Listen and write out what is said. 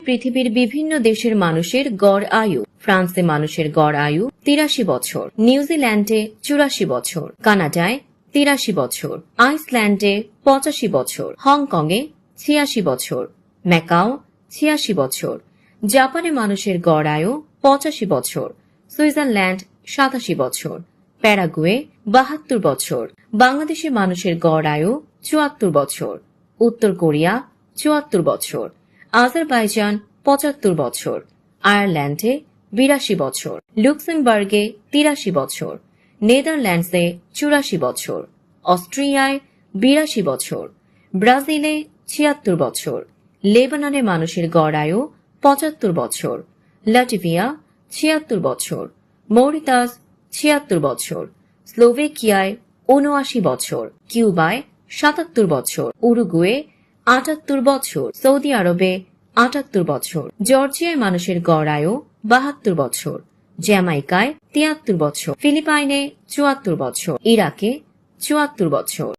পৃথিবীর বিভিন্ন দেশের মানুষের গড় আয়ু। ফ্রান্সে মানুষের গড় আয়ু তিরাশি বছর। নিউজিল্যান্ডে চুরাশি বছর। কানাডায় তিরাশি বছর। আইসল্যান্ডে পঁচাশি বছর। হংকংয়ে ছিয়াশি বছর। ম্যাকাও ছিয়াশি বছর। জাপানে মানুষের গড় আয়ু পঁচাশি বছর। সুইজারল্যান্ড সাতাশি বছর। প্যারাগুয়ে বাহাত্তর বছর। বাংলাদেশে মানুষের গড় আয়ু চুয়াত্তর বছর। উত্তর কোরিয়া চুয়াত্তর বছর। আজারবাইজান পঁচাত্তর বছর, আয়ারল্যান্ডে বিরাশি বছর, লুক্সেমবার্গে তিরাশি বছর, নেদারল্যান্ডসে চুরাশি বছর, অস্ট্রিয়ায় বিরাশি বছর, ব্রাজিলে ছিয়াত্তর বছর, লেবাননে মানুষের গড় আয়ু পঁচাত্তর বছর, লাটভিয়া ছিয়াত্তর বছর, মৌরিতাস ছিয়াত্তর বছর, স্লোভেকিয়ায় উনআশি বছর, কিউবায় সাতাত্তর বছর, উরুগুয়ে আটাত্তর বছর। সৌদি আরবে আটাত্তর বছর। জর্জিয়ায় মানুষের গড় আয়ু বাহাত্তর বছর। জ্যামাইকায় তিয়াত্তর বছর। ফিলিপাইনে চুয়াত্তর বছর। ইরাকে চুয়াত্তর বছর।